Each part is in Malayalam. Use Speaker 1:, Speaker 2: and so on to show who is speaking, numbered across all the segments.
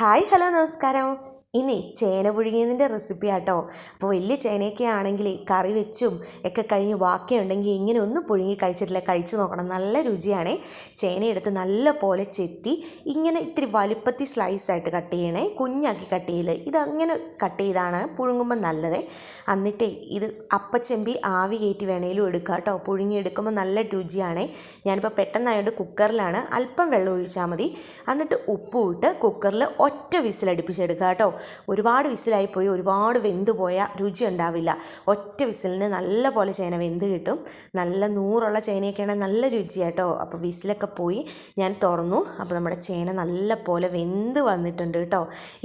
Speaker 1: ഹായ് ഹലോ നമസ്കാരം ഇനി ചേന പുഴുങ്ങിയതിന്റെ റെസിപ്പി ആട്ടോ. അപ്പോൾ വലിയ ചേനയൊക്കെ ആണെങ്കിൽ കറി വെച്ചും ഒക്കെ കഴിഞ്ഞ് ബാക്കിയുണ്ടെങ്കിൽ ഇങ്ങനെ ഒന്നും പുഴുങ്ങി കഴിച്ചിട്ടില്ല കഴിച്ചു നോക്കണം. നല്ല രുചിയാണേ. ചേന എടുത്ത് നല്ല പോലെ ചെത്തി ഇങ്ങനെ ഇത്തിരി വലുപ്പത്തി സ്ലൈസ് ആയിട്ട് കട്ട് ചെയ്യണേ. കുഞ്ഞാക്കി കട്ട് ചെയ്ത് ഇതങ്ങനെ കട്ട് ചെയ്താണ് പുഴുങ്ങുമ്പോൾ നല്ലത്. എന്നിട്ടേ ഇത് അപ്പച്ചെമ്പി ആവി കയറ്റി വേണേലും എടുക്കുക കേട്ടോ. പുഴുങ്ങി എടുക്കുമ്പോൾ നല്ല രുചിയാണേ. ഞാനിപ്പോൾ പെട്ടെന്നായതുകൊണ്ട് കുക്കറിലാണ്. അല്പം വെള്ളം ഒഴിച്ചാൽ മതി. എന്നിട്ട് ഉപ്പ് ഇട്ട് കുക്കറിൽ ഒറ്റ വിസിലടുപ്പിച്ചെടുക്കുക കേട്ടോ. ഒരുപാട് വിസിലായിപ്പോയി ഒരുപാട് വെന്ത് പോയാൽ രുചി ഉണ്ടാവില്ല. ഒറ്റ വിസിലിന് നല്ല പോലെ ചേന വെന്ത് കിട്ടും. നല്ല നൂറുള്ള ചേനയൊക്കെയാണെങ്കിൽ നല്ല രുചിയാട്ടോ. അപ്പോൾ വിസിലൊക്കെ പോയി ഞാൻ തുറന്നു. അപ്പോൾ നമ്മുടെ ചേന നല്ല പോലെ വെന്ത് വന്നിട്ടുണ്ട് കേട്ടോ.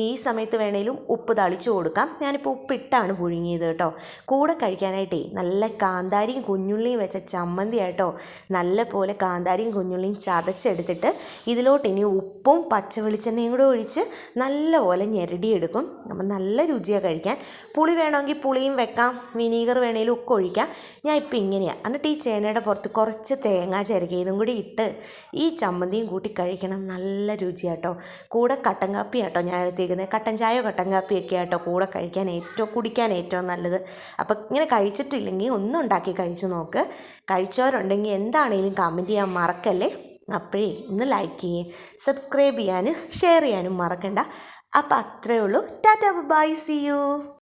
Speaker 1: ഈ സമയത്ത് വേണേലും ഉപ്പ് തളിച്ചു കൊടുക്കാം. ഞാനിപ്പോൾ ഉപ്പിട്ടാണ് പുഴുങ്ങിയത് കേട്ടോ. കൂടെ കഴിക്കാനായിട്ടേ നല്ല കാന്താരിയും കുഞ്ഞുള്ളിയും വെച്ച ചമ്മന്തി ആട്ടോ. നല്ല പോലെ കാന്താരിയും കുഞ്ഞുള്ളിയും ചതച്ചെടുത്തിട്ട് ഇതിലോട്ട് ഇനി ഉപ്പും പച്ച വെളിച്ചെണ്ണയും കൂടെ ഒഴിച്ച് നല്ലപോലെ ഞെരടിയെടുക്കും. അപ്പം നല്ല രുചിയാണ് കഴിക്കാൻ. പുളി വേണമെങ്കിൽ പുളിയും വെക്കാം. വിനീഗർ വേണേലും ഒക്കെ ഒഴിക്കാം. ഞാൻ ഇപ്പം ഇങ്ങനെയാണ് എന്നിട്ട് ഈ ചേനയുടെ പുറത്ത് കുറച്ച് തേങ്ങ ചിരകിയതും കൂടി ഇട്ട് ഈ ചമ്മന്തിയും കൂട്ടി കഴിക്കണം. നല്ല രുചിയാട്ടോ കൂടെ കട്ടൻ കാപ്പി ആട്ടോ ഞാൻ എടുത്തേക്കുന്നത് കട്ടൻ ചായയോ കട്ടൻ കാപ്പിയൊക്കെ ആട്ടോ കൂടെ കഴിക്കാൻ ഏറ്റവും കുടിക്കാൻ ഏറ്റവും നല്ലത്. അപ്പം ഇങ്ങനെ കഴിച്ചിട്ടില്ലെങ്കിൽ ഒന്നും ഉണ്ടാക്കി കഴിച്ചു നോക്ക്. കഴിച്ചവരുണ്ടെങ്കിൽ എന്താണേലും കമന്റ് ചെയ്യാൻ മറക്കല്ലേ? അപ്പോഴേ ഒന്ന് ലൈക്ക് ചെയ്യേ. സബ്സ്ക്രൈബ് ചെയ്യാനും ഷെയർ ചെയ്യാനും മറക്കണ്ട. അപ്പോൾ അത്രയേ ഉള്ളൂ. Tata bye see you.